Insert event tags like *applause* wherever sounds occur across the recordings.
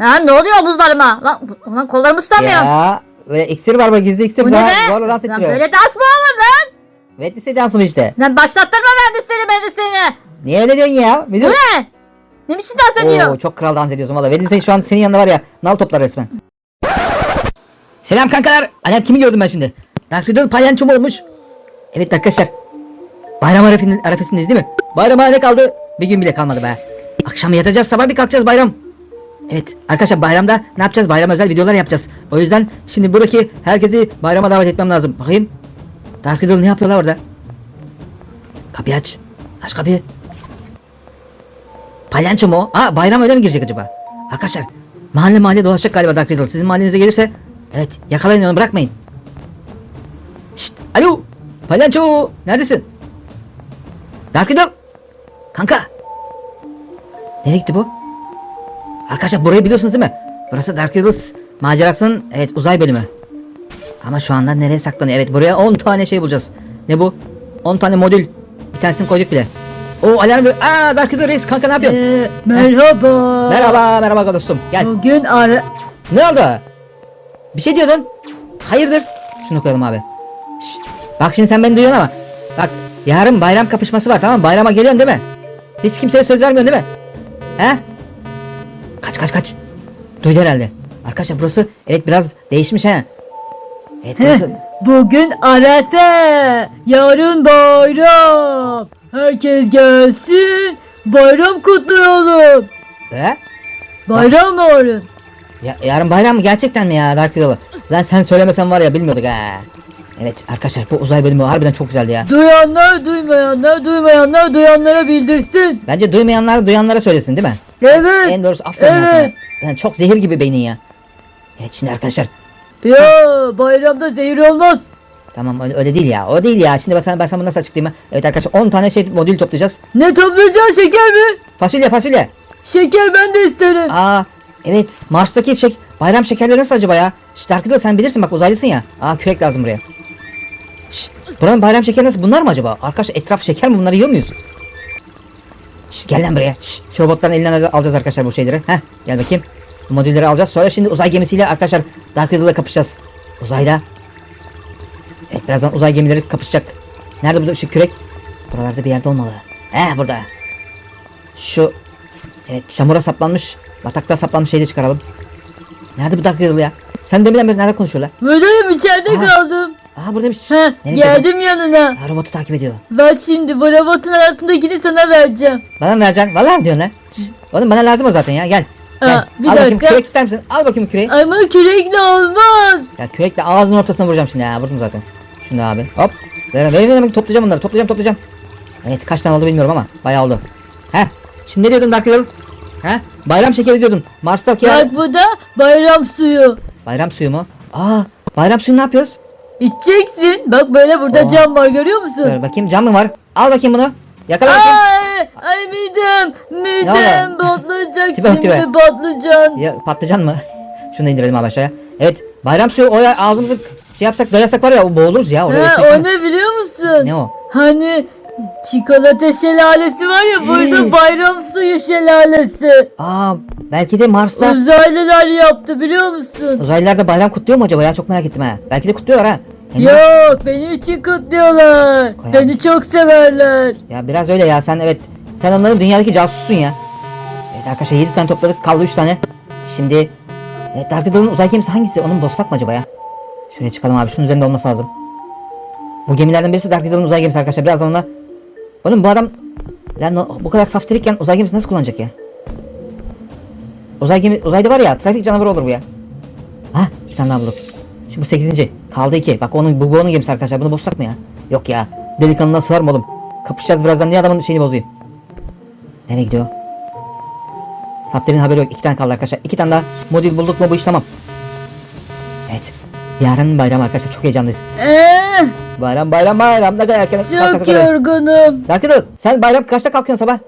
Ha ne oluyor omuzlarıma? Lan, lan kollarımı tutamıyorum. Ya ve iksir var bak gizli iksir Bu ne be? zorla dans Lan ettiriyor. böyle dans mı olur lan? Evet lise dansı mı işte. Lan başlattırma ben de seni ben de seni. Niye öyle diyorsun ya? Bu Müdür. ne? Ne biçim dans ediyor? Oo, çok kral dans ediyorsun valla. Ve lise şu an senin yanında var ya nal toplar resmen. Selam kankalar. Anam kimi gördüm ben şimdi? Dark Riddle palyanço mu olmuş? Evet arkadaşlar. Bayram arefinin, arefesindeyiz değil mi? Bayrama ne kaldı? Bir gün bile kalmadı be. Akşam yatacağız sabah bir kalkacağız bayram. Evet arkadaşlar bayramda ne yapacağız? Bayram özel videolar yapacağız. O yüzden şimdi buradaki herkesi bayrama davet etmem lazım. Bakayım. Dark Riddle ne yapıyorlar orada? Kapıyı aç. Aç kapıyı. Palyanço mu? Aa bayram öyle mi girecek acaba? Arkadaşlar mahalle mahalle dolaşacak galiba Dark Riddle. Sizin mahallenize gelirse evet yakalayın onu bırakmayın. Şşt alo palyanço neredesin? Dark Riddle. Kanka. Nereye gitti bu? Arkadaşlar burayı biliyorsunuz değil mi? Burası Dark Riddles macerasının evet uzay bölümü. Ama şu anda nereye saklanıyor? Evet buraya 10 tane şey bulacağız. Ne bu? 10 tane modül. Bir tanesini koyduk bile. O alarm ver. Aa Dark Riddle reis kanka ne yapıyorsun? Ee, merhaba. Merhaba merhaba dostum. Gel. Bugün ara... Ne oldu? Bir şey diyordun. Hayırdır? Şunu koyalım abi. Şşt, Bak şimdi sen beni duyuyorsun ama. Bak yarın bayram kapışması var tamam mı? Bayrama geliyorsun değil mi? Hiç kimseye söz vermiyorsun değil mi? He? Kaç kaç kaç. Duydu herhalde. Arkadaşlar burası evet biraz değişmiş ha. Evet burası. Bugün Arefe. Yarın bayram. Herkes gelsin. Bayram kutlayalım. He? Bayram mı olun? Ya, yarın bayram mı gerçekten mi ya Dark Riddle? Lan sen söylemesen var ya bilmiyorduk ha. Evet arkadaşlar bu uzay bölümü harbiden çok güzeldi ya. Duyanlar duymayanlar duymayanlar duyanlara bildirsin. Bence duymayanlar duyanlara söylesin değil mi? Evet. En doğrusu aferin Evet. sana. Lan çok zehir gibi beynin ya. Evet şimdi arkadaşlar. Ya bayramda zehir olmaz. Tamam öyle, öyle değil ya. O değil ya. Şimdi ben sana, ben sana bunu nasıl açıklayayım? Evet arkadaşlar 10 tane şey modül toplayacağız. Ne toplayacaksın şeker mi? Fasulye fasulye. Şeker ben de isterim. Aa evet Mars'taki şek bayram şekerleri nasıl acaba ya? Şşt Darkıda sen bilirsin bak uzaylısın ya. Aa kürek lazım buraya. Şşt buranın bayram şekeri nasıl? Bunlar mı acaba? Arkadaşlar etraf şeker mi? Bunları yiyor muyuz? Şşt gel lan buraya. Şşt şu robotların elinden al- alacağız arkadaşlar bu şeyleri. Heh gel bakayım. Bu modülleri alacağız. Sonra şimdi uzay gemisiyle arkadaşlar Dark Riddle'la kapışacağız. Uzayda. Evet birazdan uzay gemileri kapışacak. Nerede bu şu kürek? Buralarda bir yerde olmalı. Eh burada. Şu Evet çamura saplanmış. Bataklığa saplanmış şeyi de çıkaralım. Nerede bu Dark Riddle ya? Sen deminden beri nerede konuşuyorlar? Müdürüm içeride Aa. kaldım. Aa buradaymış. Heh, Nereye gidiyorsun? geldim yanına. Aa, robotu takip ediyor. Bak şimdi bu robotun altındakini sana vereceğim. Bana mı vereceksin? Vallahi mi diyorsun lan? *laughs* Oğlum bana lazım o zaten ya gel. Gel. Aa, bir Al bakayım dakika. kürek ister misin? Al bakayım küreği. Ama kürekle olmaz. Ya kürekle ağzının ortasına vuracağım şimdi ya. Vurdum zaten. Şimdi abi. Hop. Ver ver ver toplayacağım bunları. Toplayacağım toplayacağım. Evet kaç tane oldu bilmiyorum ama bayağı oldu. Heh. Şimdi ne diyordun Dark Riddle? Heh. Bayram şekeri diyordun. Mars'taki ya. Bak bu da bayram suyu. Bayram suyu mu? Aa, bayram suyu ne yapıyoruz? İçeceksin. Bak böyle burada Aa. cam var görüyor musun? Dur bakayım cam mı var? Al bakayım bunu. Yakala bakayım. Ay, ay midem, midem patlayacak Tipe bak, tipe. şimdi patlıcan. Ya patlıcan mı? Şunu da indirelim abi aşağıya. Evet bayram suyu o ya ağzımızı şey yapsak dayasak var ya boğuluruz ya oraya. Ha, Şey- o ne biliyor musun? Ne o? Hani çikolata şelalesi var ya burada bayram suyu şelalesi. Aa belki de Mars'ta Uzaylılar yaptı biliyor musun? uzaylılar da bayram kutluyor mu acaba ya çok merak ettim ha. Belki de kutluyorlar ha. Hem Yok benim için kutluyorlar. Koyalım. Beni çok severler. Ya biraz öyle ya sen evet sen onların dünyadaki casussun ya. Evet arkadaşlar 7 tane topladık kaldı 3 tane. Şimdi evet Dark Riddle'ın uzay gemisi hangisi onu mu bozsak mı acaba ya? Şuraya çıkalım abi şunun üzerinde olması lazım. Bu gemilerden birisi Dark Riddle'ın uzay gemisi arkadaşlar birazdan ona. Oğlum bu adam lan o- bu kadar saftirikken uzay gemisi nasıl kullanacak ya? Uzay gemi uzayda var ya trafik canavarı olur bu ya. Hah bir tane daha bulduk. Şimdi bu 8. Kaldı 2. Bak onun bu, bu onun gemisi arkadaşlar bunu bozsak mı ya? Yok ya. Delikanlına sığar mı oğlum? Kapışacağız birazdan niye adamın şeyini bozayım? Nereye gidiyor? Saftir'in haberi yok. İki tane kaldı arkadaşlar. İki tane daha modül bulduk mu bu iş tamam. Evet. Yarın bayram arkadaşlar çok heyecanlıyız. Eee Bayram bayram bayram. Ne kadar erken kalkarsak çok öyle. yorgunum. Dark Riddle, sen bayram kaçta kalkıyorsun sabah?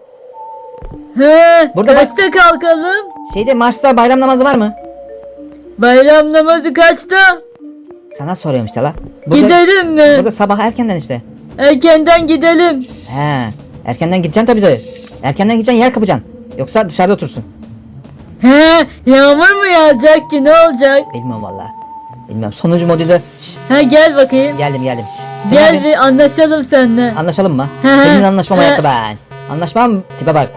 He, Burada bak- kaçta kalkalım? Şeyde Mars'ta bayram namazı var mı? Bayram namazı kaçta? Sana soruyorum işte la. Burada, Gidelim mi? Burada sabah erkenden işte. Erkenden gidelim. He. Erkenden gideceksin tabii. Erkenden gideceksin yer kapacaksın. Yoksa dışarıda otursun. He yağmur mu yağacak ki ne olacak? Bilmiyorum valla. Bilmiyorum. Sonuncu modülde Şşş, Ha gel bakayım. geldim geldim. Şşş, sen Gel bir anlaşalım seninle. Anlaşalım mı? Hı hı. Senin anlaşmam Hı. ben. Anlaşmam tipe bak.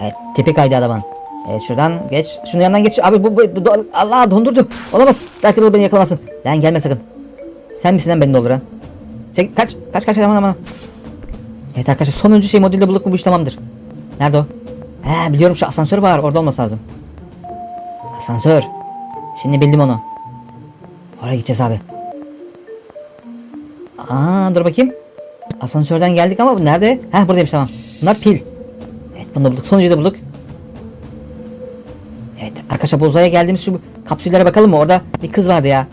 Evet tipi kaydı adamın. Evet şuradan geç. Şunun yanından geç. Abi bu, bu do- Allah dondurdu. Olamaz. Dark Riddle beni yakalamasın. Lan gelme sakın. Sen misin lan beni dolduran? Çek kaç kaç kaç aman aman. Evet arkadaşlar sonuncu şey modülde bulduk mu bu iş tamamdır. Nerede o? He biliyorum şu asansör var orada olması lazım. Asansör. Şimdi bildim onu. Oraya gideceğiz abi. Aa dur bakayım. Asansörden geldik ama bu nerede? Heh buradaymış tamam. Bunlar pil. Evet bunu da bulduk. Sonuncuyu da bulduk. Evet arkadaşlar bu uzaya geldiğimiz şu kapsüllere bakalım mı? Orada bir kız vardı ya.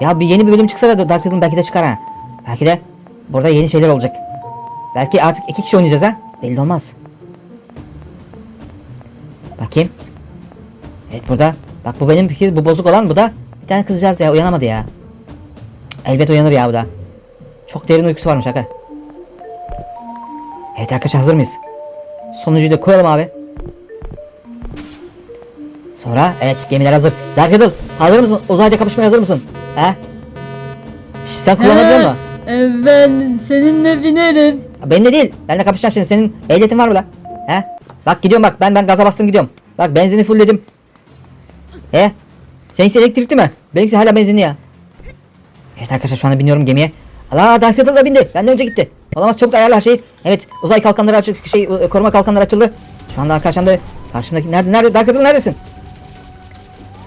Ya bir yeni bir bölüm çıksa da Dark Riddle belki de çıkar ha. Belki de burada yeni şeyler olacak. Belki artık iki kişi oynayacağız ha. Belli olmaz. Bakayım. Evet burada. Bak bu benim fikir bu bozuk olan bu da bir tane kızcağız ya uyanamadı ya. Elbet uyanır ya bu da. Çok derin uykusu varmış aga. Evet arkadaşlar hazır mıyız? Sonuncuyu da koyalım abi. Sonra evet gemiler hazır. Dark Riddle hazır mısın? Uzayda kapışmaya hazır mısın? He? Sen kullanabiliyor musun? e, Ben seninle binerim. Benimle değil. Benimle kapışacaksın şimdi. Senin ehliyetin var mı lan? He? Bak gidiyorum bak. Ben ben gaza bastım gidiyorum. Bak benzini fullledim. He? Seninkisi elektrikli mi? Benimkisi hala benzinli ya. Evet arkadaşlar şu anda biniyorum gemiye. Allah Dark Riddle da bindi. Benden önce gitti. Olamaz çabuk ayarla her şeyi. Evet uzay kalkanları açık şey e, koruma kalkanları açıldı. Şu anda arkadaşlar da karşımdaki nerede nerede Dark Riddle neredesin?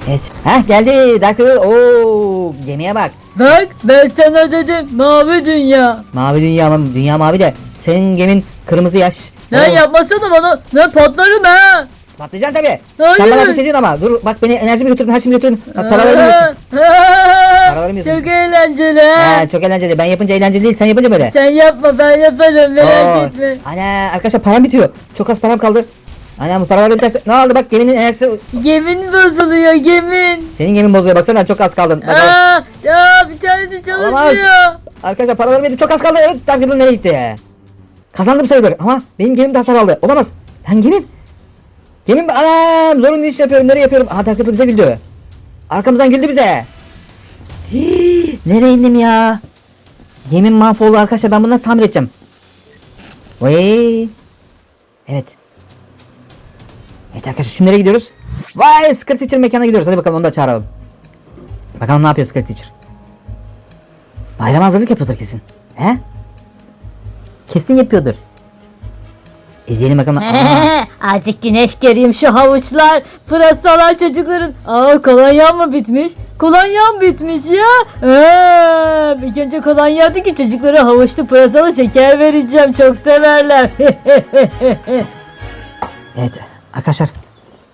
Evet. Heh geldi Dark Riddle. Oo gemiye bak. Bak ben sana dedim mavi dünya. Mavi dünya ama dünya mavi de senin gemin kırmızı yaş. Lan Oo. yapmasana bana. Lan patlarım ha. Patlayacaksın tabi. Hayır. Sen bana bir şey diyorsun ama. Dur bak beni enerjimi götürdün her şeyimi götürdün. Bak paralarımı *laughs* yiyorsun. Paralarımı yiyorsun. Çok eğlenceli. He, çok eğlenceli. Ben yapınca eğlenceli değil. Sen yapınca böyle. Sen yapma ben yaparım merak Oo. etme. Ana arkadaşlar param bitiyor. Çok az param kaldı. Ana bu paralar biterse ne oldu bak geminin enerjisi Gemin bozuluyor gemin. senin gemin bozuluyor baksana çok az kaldın. Bak. Aa, ya bir tanesi Olamaz. çalışmıyor. Arkadaşlar paralarım bitti çok az kaldı. Evet Riddle nereye gitti? Kazandım sayılır ama benim gemim de hasar aldı. Olamaz. Lan gemim. Gemim anam zorunlu iş yapıyorum. Nereye yapıyorum? Aha Riddle bize güldü. Arkamızdan güldü bize. Hii, nereye indim ya? Gemim mahvoldu arkadaşlar ben bunu tamir edeceğim? Vay. Evet. Evet arkadaşlar şimdi nereye gidiyoruz? Vay Skirt Teacher mekana gidiyoruz. Hadi bakalım onu da çağıralım. Bakalım ne yapıyor Skirt Teacher. Bayram hazırlık yapıyordur kesin. He? Kesin yapıyordur. İzleyelim bakalım. Aa, Azıcık güneş göreyim şu havuçlar. Pırasalar çocukların. Aa kolonyam mı bitmiş? Kolonyam bitmiş ya. Ee, bir önce kolonya aldı ki çocuklara havuçlu pırasalı şeker vereceğim. Çok severler. *laughs* evet arkadaşlar.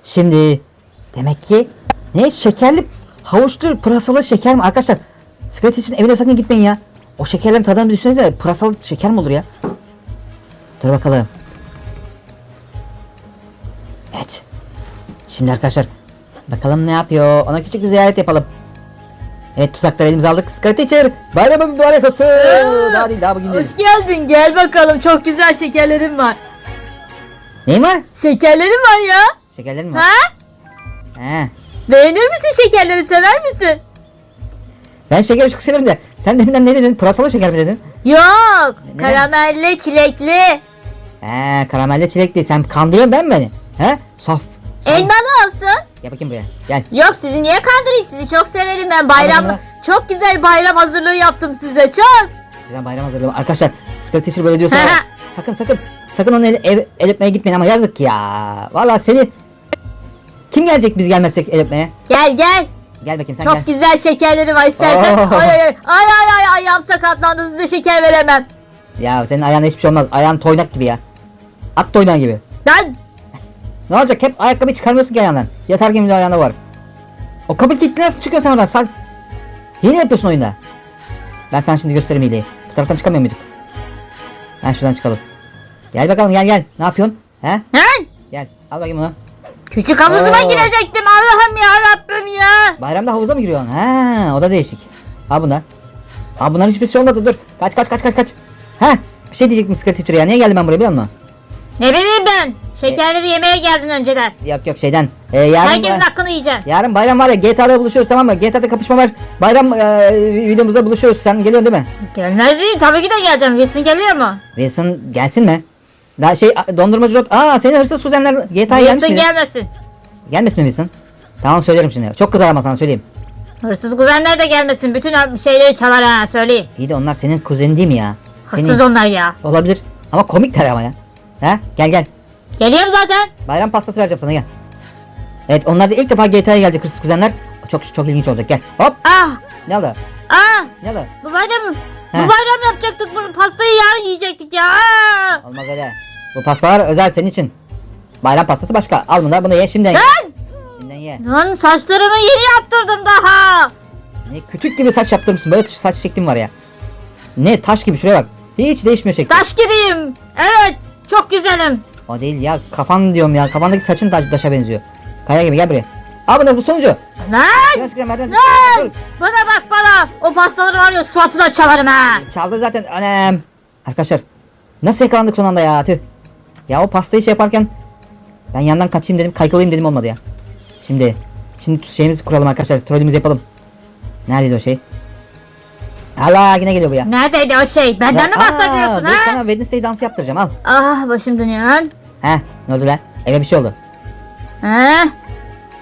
Şimdi demek ki ne şekerli havuçlu pırasalı şeker mi arkadaşlar? Skirt için evine sakın gitmeyin ya. O şekerlerin tadını bir düşünsenize pırasalı şeker mi olur ya? Dur bakalım. Evet. Şimdi arkadaşlar bakalım ne yapıyor. Ona küçük bir ziyaret yapalım. Evet tuzakları elimize aldık. Skirt Teacher bayramın mübarek olsun. Daha değil daha bugün değil. Hoş geldin. Gel bakalım. Çok güzel şekerlerim var. Neyin var? Şekerlerim var ya. Şekerlerin mi var? Ha? He. Beğenir misin şekerleri? Sever misin? Ben şekeri çok severim de. Sen deminden ne dedin? Pırasalı şeker mi dedin? Yok. Neden? Karamelli, çilekli. He karamelli çilekli. Sen kandırıyorsun ben mi beni? He? Saf. Sen- Elmalı olsun. Gel bakayım buraya. Gel. Yok sizi niye kandırayım sizi çok severim ben bayram çok güzel bayram hazırlığı yaptım size çok. Güzel bayram hazırlığı. Arkadaşlar Skirt Teacher böyle diyorsa *laughs* sakın sakın sakın onu el, ev, el öpmeye gitmeyin ama yazık ya. Valla seni kim gelecek biz gelmezsek el öpmeye? Gel gel Gel bakayım sen çok gel. güzel şekerleri var istersen. *laughs* Oo. Ay ay ay ay ay ay ayağım sakatlandı size şeker veremem. Ya senin ayağına hiçbir şey olmaz. Ayağın toynak gibi ya. At toynağı gibi. Ben Ne olacak? Hep ayakkabı çıkarmıyorsun ki ayağından. Yatarken bile ayağında var. O kapı kilitli nasıl çıkıyorsun sen oradan? Sen hile yapıyorsun oyunda. Ben sana şimdi göstereyim hileyi. Bu taraftan çıkamıyor muyduk? Ben şuradan çıkalım. Gel bakalım gel gel. Ne yapıyorsun? He? He? Gel. Al bakayım bunu. küçük havuzuma Oo. girecektim Allah'ım ya Rabbim ya. Bayramda havuza mı giriyorsun? Ha, o da değişik. Al bunlar. Al bunların hiçbir şey olmadı. Dur. Kaç kaç kaç kaç kaç. Ha? Bir şey diyecektim Skirt Teacher ya. Niye geldim ben buraya biliyor musun? Ne bileyim ben. Şekerleri yemeye geldin önceden. Yok yok şeyden. Ee, yarın, Herkesin hakkını yiyeceksin. yarın bayram var ya GTA'da buluşuyoruz tamam mı? GTA'da kapışma var. Bayram e, videomuzda buluşuyoruz. Sen geliyorsun değil mi? Gelmez miyim? Tabii ki de geleceğim. Wilson geliyor mu? Wilson gelsin mi? Daha şey a- dondurmacı rot. Aa senin hırsız kuzenler GTA'ya gelmiş Wilson miydi? gelmesin. Gelmesin mi Wilson? Tamam söylerim şimdi. Çok kızar ama sana söyleyeyim. Hırsız kuzenler de gelmesin. Bütün şeyleri çalar ha söyleyeyim. İyi de onlar senin kuzenin değil mi ya? Hırsız Senin. onlar ya. Olabilir. Ama komikler ama ya. Ha? Gel gel. Geliyorum zaten. Bayram pastası vereceğim sana gel. Evet onlar da ilk defa GTA'ya gelecek hırsız kuzenler. Çok çok ilginç olacak gel. Hop. Ah! Ne oldu? Ah! Ne oldu? Bu bayram, bu bayram yapacaktık. Bu pastayı yarın yiyecektik ya. Ah! Olmaz öyle. Bu pastalar özel senin için. Bayram pastası başka. Al bunu bunu ye şimdiden. Lan! Şimdiden ye. Lan saçlarımı yeni yaptırdım daha. Ne kütük gibi saç yaptırmışsın. Böyle saç şeklim var ya. Ne taş gibi şuraya bak. Hiç değişmiyor şekli. Taş gibiyim. Evet. Çok güzelim. O değil ya kafan diyorum ya. Kafandaki saçın taş, taşa benziyor. Kaya gibi gel buraya. Al bunu bu sonucu. Lan! Merdiven. Lan! Bana bak bana. O pastaları var ya suratına çalarım ha. Çaldı zaten annem. Arkadaşlar nasıl yakalandık son anda ya tüh. Ya o pastayı şey yaparken ben yandan kaçayım dedim kaykılayım dedim olmadı ya. Şimdi şimdi şeyimizi kuralım arkadaşlar trollümüzü yapalım. Neredeydi o şey? Allah yine geliyor bu ya. Neredeydi o şey? Benden mi Ya, bahsediyorsun ha? sana Wednesday dansı yaptıracağım al. Ah başım dönüyor lan. Heh ne oldu lan? Eve bir şey oldu. He?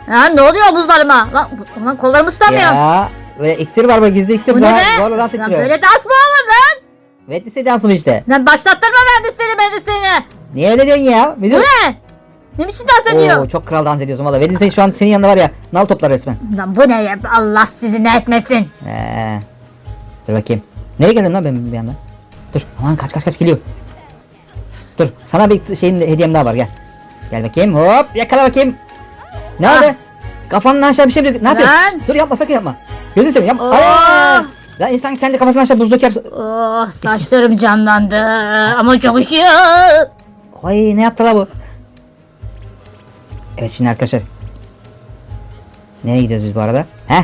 Lan ne oluyor omuzlarıma? Lan, lan kollarımı tutamıyorum. Ya böyle iksir var böyle gizli iksir Bu ne sana be? zorla dans Lan ettiriyor. böyle dans mı olur lan? Wednesday dansı mı işte? Lan başlattırma verdi seni. Niye öyle diyorsun ya? Bu dur. ne? Ne biçim dans ediyor? Oo, çok kral dans ediyorsun valla. Wednesday şu an senin yanında var ya nal toplar resmen. Lan bu ne ya? Allah sizi ne etmesin. Ee, dur bakayım. Nereye geldim lan ben bir anda? Dur aman kaç kaç kaç geliyor. Dur sana bir şeyim hediyem daha var gel. Gel bakayım hop yakala bakayım. Ne Ah. oldu? Kafanın aşağı bir şey bir ne yapıyorsun? Lan. Dur yapma sakın yapma. Gözünü seveyim yapma. Oh. Aa! Lan insan kendi kafasını aşağı buzluk yapsa. Oh saçlarım canlandı ama çok üşüyor. Ay ne yaptı la bu? Evet şimdi arkadaşlar. Nereye gidiyoruz biz bu arada? Heh.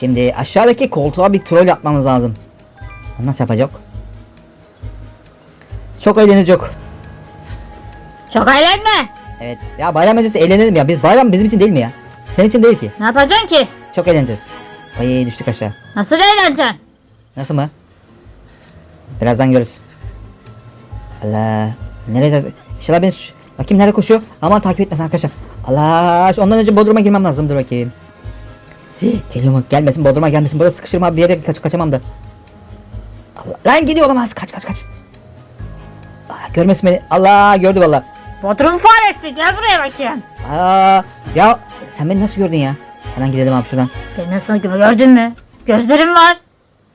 Şimdi aşağıdaki koltuğa bir troll yapmamız lazım. Nasıl yapacak? Çok eğlenecek. Çok eğlenme. Evet. Ya bayram öncesi eğlenelim ya. Biz bayram bizim için değil mi ya? Senin için değil ki. Ne yapacaksın ki? Çok eğleneceğiz. Ay düştük aşağı. Nasıl eğleneceksin? Nasıl mı? Birazdan görürüz. Allah. Nerede? İnşallah beni suç... Bakayım nerede koşuyor? Aman takip etmesin arkadaşlar. Allah. Ondan önce Bodrum'a girmem lazım. Dur bakayım. Geliyor mu? Gelmesin Bodrum'a gelmesin. Burada sıkışırım abi. Bir yere kaç kaçamam da. Allah. Lan gidiyor olamaz. Kaç kaç kaç. Aa, görmesin beni. Allah gördü valla. Bodrum faresi gel buraya bakayım. Aa, ya sen beni nasıl gördün ya? Hemen gidelim abi şuradan. Beni nasıl gördün mü? Gözlerim var.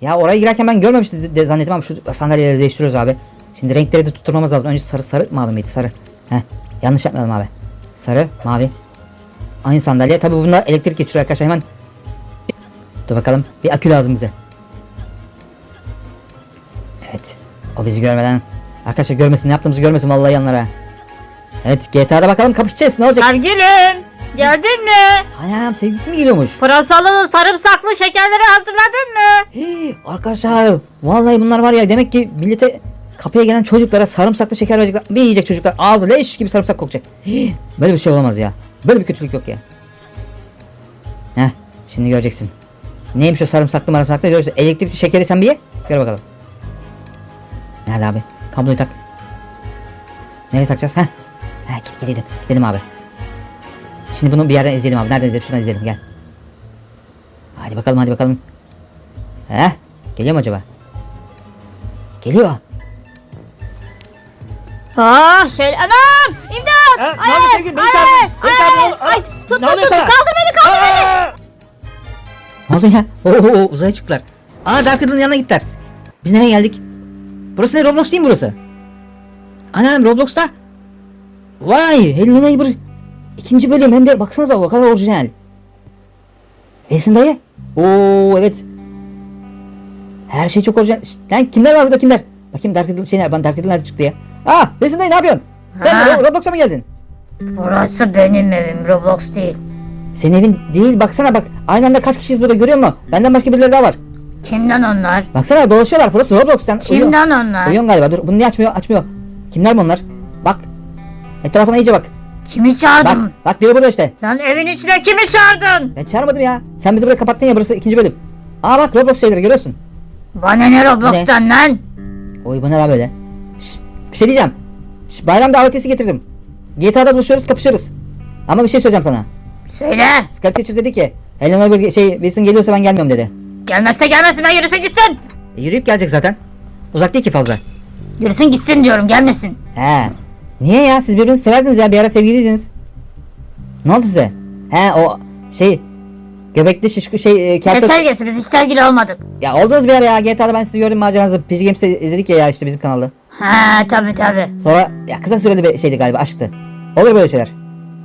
Ya oraya girerken ben görmemiştim de zannettim ama şu sandalyeleri değiştiriyoruz abi. Şimdi renkleri de tutturmamız lazım. Önce sarı sarı mavi miydi? Sarı. Heh. Yanlış yapmadım abi. Sarı, mavi. Aynı sandalye. Tabi bunlar elektrik geçiriyor arkadaşlar hemen. Dur bakalım. Bir akü lazım bize. Evet. O bizi görmeden. Arkadaşlar görmesin. Ne yaptığımızı görmesin vallahi yanlara. Evet GTA'da bakalım kapışacağız. Ne olacak? Sevgilim. Geldin mi? Anam sevgilisi mi geliyormuş? Pırasalı sarımsaklı şekerleri hazırladın mı? Hii, arkadaşlar vallahi bunlar var ya demek ki millete kapıya gelen çocuklara sarımsaklı şeker verecekler. Bir yiyecek çocuklar ağzı leş gibi sarımsak kokacak. Hii, böyle bir şey olamaz ya. Böyle bir kötülük yok ya. Heh şimdi göreceksin. Neymiş o sarımsaklı marımsaklı göreceksin. Elektrikli şekeri sen bir ye. Gör bakalım. Nerede abi? Kabloyu tak. Nereye takacağız? Heh. Heh git gidelim. Gidelim abi. Şimdi bunu bir yerden izleyelim abi. Nereden izleyelim? Şuradan izleyelim gel. Hadi bakalım hadi bakalım. He? Geliyor mu acaba? Geliyor. Ah şöyle anam imdat. Ha, ne Ay, oldu? Beni ay, çağırdın. Beni çağırdın tut ne tut oluyor tut sana? kaldır beni kaldır beni. Aa! Ne oldu ya? Oo uzaya çıktılar. Aa Dark Riddle'ın yanına gittiler. Biz nereye geldik? Burası ne Roblox değil mi burası? Anam Roblox'ta. Vay Hello Neighbor. İkinci bölüm hem de baksanıza o kadar orijinal. Esin dayı. Oo evet. Her şey çok orijinal. Şşt, lan kimler var burada kimler? Bakayım Dark Riddle şey nerede? Bana Dark Riddle nerede çıktı ya? Aa Esin dayı ne yapıyorsun? Sen Ha? Ro- Roblox'a mı geldin? Burası benim evim Roblox değil. Senin evin değil baksana bak. Aynı anda kaç kişiyiz burada görüyor musun? Benden başka birileri daha var. Kimden onlar? Baksana dolaşıyorlar burası Roblox sen Kimden onlar? Uyuyorsun galiba dur bunu niye açmıyor açmıyor. Kimler bunlar? Bak Etrafına iyice bak. Kimi Bak çağırdın? bak biri burada işte. Lan evin içine kimi çağırdın? Ben çağırmadım ya. Sen bizi buraya kapattın ya burası ikinci bölüm. Aa bak Roblox şeyleri görüyorsun. Bana ne Roblox'tan lan? Oy bu ne böyle? Şşş, bir şey diyeceğim. Şşş, bayram davetiyesi getirdim. GTA'da buluşuyoruz kapışıyoruz. Ama bir şey söyleyeceğim sana. Söyle. Sky Teacher dedi ki Eleanor bir şey Wilson geliyorsa ben gelmiyorum dedi. Gelmezse gelmesin ben yürüsün gitsin. E, yürüyüp gelecek zaten. Uzak değil ki fazla. Yürüsün gitsin diyorum gelmesin. He. Niye ya? Siz birbirinizi severdiniz ya. Bir ara sevgiliydiniz. Ne oldu size? He o şey göbekli şişko şey e, Ne keltoş. sevgilisi biz hiç sevgili olmadık. Ya oldunuz bir ara ya. GTA'da ben sizi gördüm maceranızı. PG Games'te izledik ya, ya işte bizim kanalda. Ha tabi tabi. Sonra ya kısa süreli bir şeydi galiba aşktı. Olur böyle şeyler.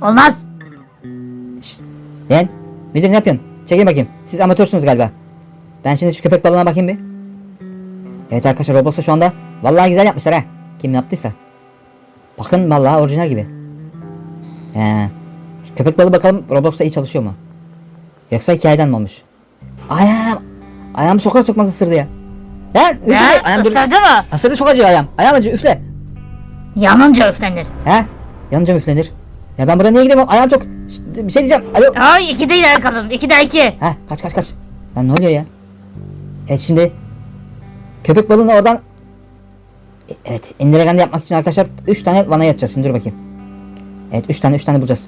Olmaz. Lan müdür ne yapıyorsun? Çekil bakayım. Siz amatörsünüz galiba. Ben şimdi şu köpek balığına bakayım bir. Evet arkadaşlar Roblox'ta şu anda vallahi güzel yapmışlar ha. Kim yaptıysa. Bakın vallahi orijinal gibi. He. Şu köpek balığı bakalım Roblox'ta iyi çalışıyor mu? Yoksa hikayeden mi olmuş? Ayağım. Ayağımı sokar sokmaz ısırdı ya. Lan ısırdı. Ayağım dur. Isırdı mı? Isırdı çok acıyor ayağım. Ayağım acıyor üfle. Yanınca üflenir. He? Yanınca üflenir? Ya ben buradan niye gidemiyorum? Ayağım çok... Şşt, bir şey diyeceğim. Alo. Ay iki değil yakalım. İki de iki. Heh kaç kaç kaç. Lan ne oluyor ya? Evet şimdi köpek balığını oradan E, Evet indiregandı yapmak için arkadaşlar 3 tane vana yatacağız şimdi dur bakayım. Evet 3 tane 3 tane bulacağız.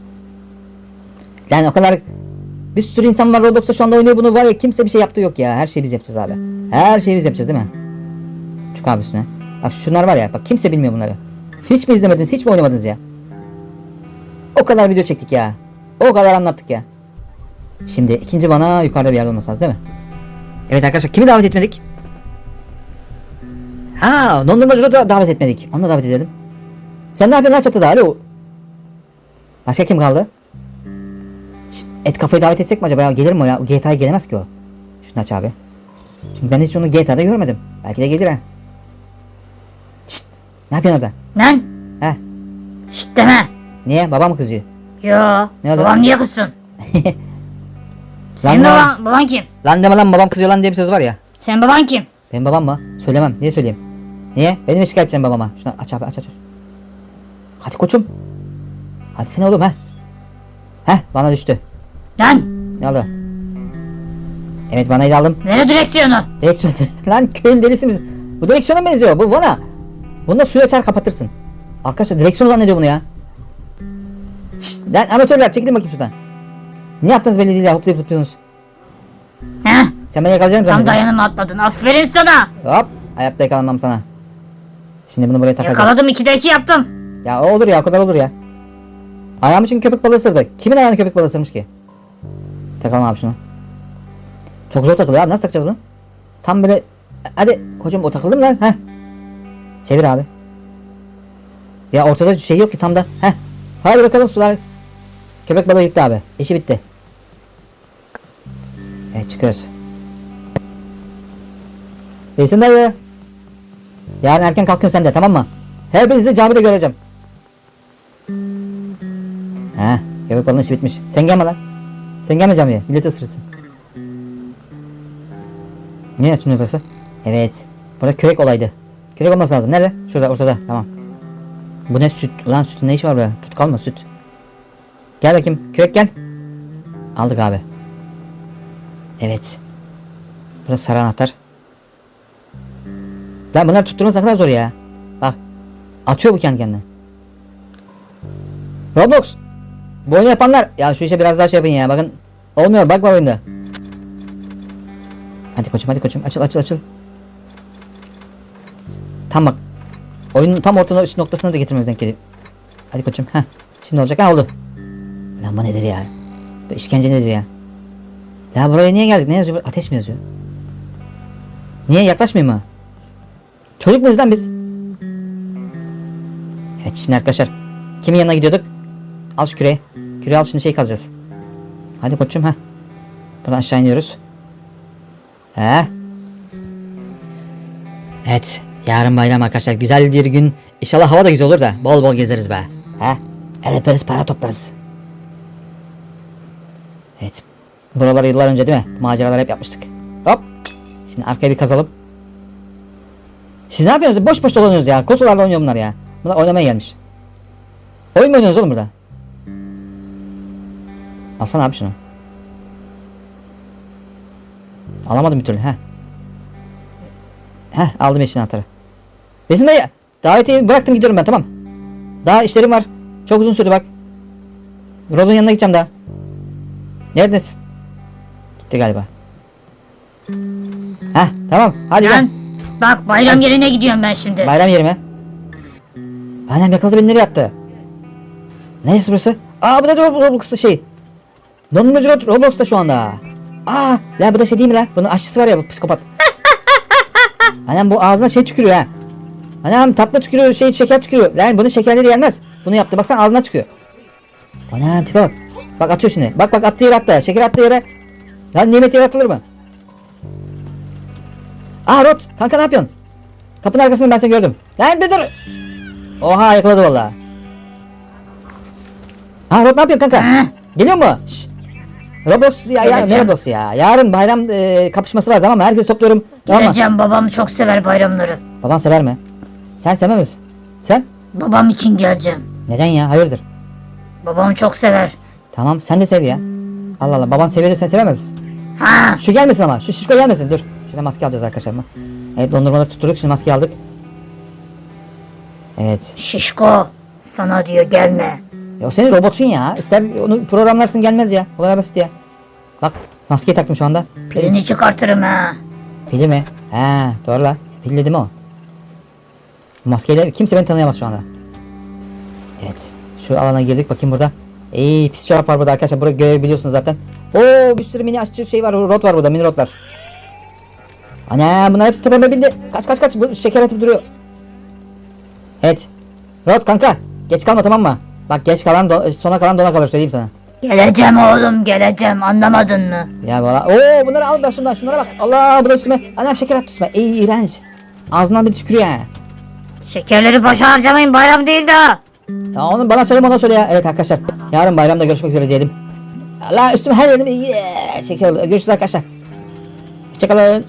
Lan o kadar bir sürü insan var Roblox'ta şu anda oynuyor bunu var ya kimse bir şey yaptığı yok ya. Her şeyi biz yapacağız abi. Her şeyi biz yapacağız değil mi? Çık abi üstüne. Bak şunlar var ya bak kimse bilmiyor bunları. Hiç mi izlemediniz hiç mi oynamadınız ya? O kadar video çektik ya. O kadar anlattık ya. Şimdi ikinci bana yukarıda bir yerde olması lazım değil mi? Evet arkadaşlar kimi davet etmedik? Ha, dondurmacıda da davet etmedik. Onu da davet edelim. Sen ne yapıyorsun lan çatıda? Alo. Başka kim kaldı? Et kafayı davet etsek mi acaba ya? Gelir mi o ya? GTA'ya gelemez ki o. Şunu aç abi. Şimdi ben hiç onu GTA'da görmedim. Belki de gelir ha. Şşt, ne yapıyorsun orada? Lan. Heh. Şşt deme. Niye? Babam kızıyor? Yo. Ne oldu? Babam niye kızsın? *laughs* Lan Senin ne- baban, baban kim? Lan deme lan babam kızıyor lan diye bir söz var ya. Senin baban kim? Benim babam mı? Söylemem. Niye söyleyeyim? Niye? Benim mi şikayet edeceğim babama? Şunu aç abi aç aç. aç. Hadi koçum. Hadi sen oğlum ha. Heh bana düştü. Lan. Ne oldu? Evet da aldım. Ver o direksiyonu. Direksiyon. *laughs* Lan köyün delisi misin? Bu direksiyona benziyor. Bu vana. Bunda suyu açar kapatırsın. Arkadaşlar direksiyon zannediyor bunu ya. Şşt, lan amatörler çekilin bakayım şuradan. Ne yaptınız belli değil ya hoplayıp zıplıyorsunuz. Heh. Sen beni yakalayacak mısın? Tam dayanıma atladın. Aferin sana. Hop. Hayatta yakalanmam sana. Şimdi bunu buraya takacağım. Yakaladım iki de iki yaptım. Ya o olur ya o kadar olur ya. Ayağım için köpek balığı ısırdı. Kimin ayağını köpek balığı ısırmış ki? Takalım abi şunu. Çok zor takılıyor abi nasıl takacağız bunu? Tam böyle hadi hocam o takıldı mı lan? Heh. Çevir abi. Ya ortada şey yok ki tam da. Heh. Hadi bakalım sular. Köpek balığı gitti abi. İşi bitti. Evet çıkıyoruz. Besin dayı. Yarın erken kalkıyorsun sen de tamam mı? Hepinizi camide göreceğim. He, köpek balığının işi bitmiş. Sen gelme lan. Sen gelme camiye. Millet ısırırsın. Niye açmıyor burası? Evet. Burada kürek olaydı. Kürek olması lazım. Nerede? Şurada ortada. Tamam. Bu ne süt? Ulan sütün ne işi var burada? Tut kalma süt. Gel bakayım. Kürek gel. Aldık abi. Evet. Burası sarı anahtar. Lan bunlar tutturması ne kadar zor ya. Bak. Atıyor bu kendi kendine. Roblox. Bu oyunu yapanlar. Ya şu işe biraz daha şey yapın ya. Bakın. Olmuyor. Bak var oyunda. Hadi koçum hadi koçum. Açıl açıl açıl. Tam bak. Oyunun tam orta noktasına da getirmemizden geliyor. Hadi koçum. Heh. Şimdi olacak. Ha oldu. Lan bu nedir ya? Bu işkence nedir ya? Ya buraya niye geldik? Ne yazıyor? Ateş mi yazıyor? Niye yaklaşmayayım mı? Çocuk muyuz lan biz? Evet şimdi arkadaşlar. Kimin yanına gidiyorduk? Al şu küreği. Küreği al şimdi şey kazacağız. Hadi koçum ha. Buradan aşağı iniyoruz. He. Evet. Yarın bayram arkadaşlar. Güzel bir gün. İnşallah hava da güzel olur da. Bol bol gezeriz be. He. El öperiz para toplarız. Evet. Buraları yıllar önce değil mi? Maceralar hep yapmıştık. Hop. Şimdi arkaya bir kazalım. Siz ne yapıyorsunuz? Boş boş dolanıyorsunuz ya. Kutularla oynuyor bunlar ya. Bunlar oynamaya gelmiş. Oyun mu oynuyoruz oğlum burada? Alsana abi şunu. Alamadım bir türlü. Heh. Heh aldım yeşil anahtarı. Besin dayı. Davetiyeyi bıraktım gidiyorum ben tamam. Daha işlerim var. Çok uzun sürdü bak. Rod'un yanına gideceğim daha. Neredesin? Gitti galiba. Heh tamam hadi gel. Ben bak bayram yerine gidiyorum ben şimdi. Bayram yerime. Annem yakaladı beni nereye attı? Neresi burası? Aa bu da Rob- Roblox'ta şey. Dondurmacı Rob- Roblox'ta şu anda. Aa la bu da şey değil mi la? Bunun aşçısı var ya bu psikopat. Annem bu ağzına şey tükürüyor ha. Annem tatlı tükürüyor şey şeker tükürüyor. Lan bunun şekerleri yenmez. Bunu yaptı baksana ağzına çıkıyor. Anam tipe bak. Bak atıyor şimdi. Bak bak attığı yere attı. Şeker attığı yere. Lan nimet yere atılır mı? Aa Rot kanka ne yapıyorsun? Kapının arkasında ben seni gördüm. Lan bir dur. Oha yakaladı valla. Ha Rot ne yapıyorsun kanka? Geliyor mu? Şşş. Roblox ya, ya ne Geleceğim. Roblox ya? Yarın bayram e, kapışması var tamam mı? Herkes topluyorum. Tamam mı? Geleceğim babam çok sever bayramları. Baban sever mi? Sen sevmez misin? Sen? Babam için geleceğim. Neden ya? Hayırdır? Babam çok sever. Tamam sen de sev ya. Allah Allah baban seviyor da sen sevemez misin? Ha Şu gelmesin ama. Şu şişko gelmesin. Dur. Şöyle maske alacağız arkadaşlar mı? Evet dondurmaları tutturduk. Şimdi maskeyi aldık. Evet. şişko sana diyor gelme. Ya o senin robotun ya. İster onu programlarsın gelmez ya. O kadar basit ya. Bak maskeyi taktım şu anda. Pilini çıkartırım ha. Pili mi? He doğru la. Pilli değil mi o? Bu maskeyle kimse beni tanıyamaz şu anda. Evet. Şu alana girdik bakayım burada. Ey pis çorap var burada arkadaşlar. Burayı görebiliyorsunuz zaten. Oo bir sürü mini aşçı şey var. Rot var burada mini rotlar. Ana bunlar hepsi tepeme bindi. Kaç kaç kaç. Bu şeker atıp duruyor. Evet. Rot kanka. Geç kalma tamam mı? Bak geç kalan do- sona kalan dona kalır söyleyeyim sana. Geleceğim oğlum geleceğim anlamadın mı? Ya valla. Oo bunları al da şundan şunlara bak. Allah bu da üstüme. Anam şeker attı üstüme. Ey iğrenç. Ağzından bir tükürüyor ha. Şekerleri boşa harcamayın bayram değil daha. Ya onu bana söyleme ona söyle ya. Evet arkadaşlar. Yarın bayramda görüşmek üzere diyelim. Allah üstüme her yerim yeah, şeker oldu. Görüşürüz arkadaşlar. Hoşçakalın.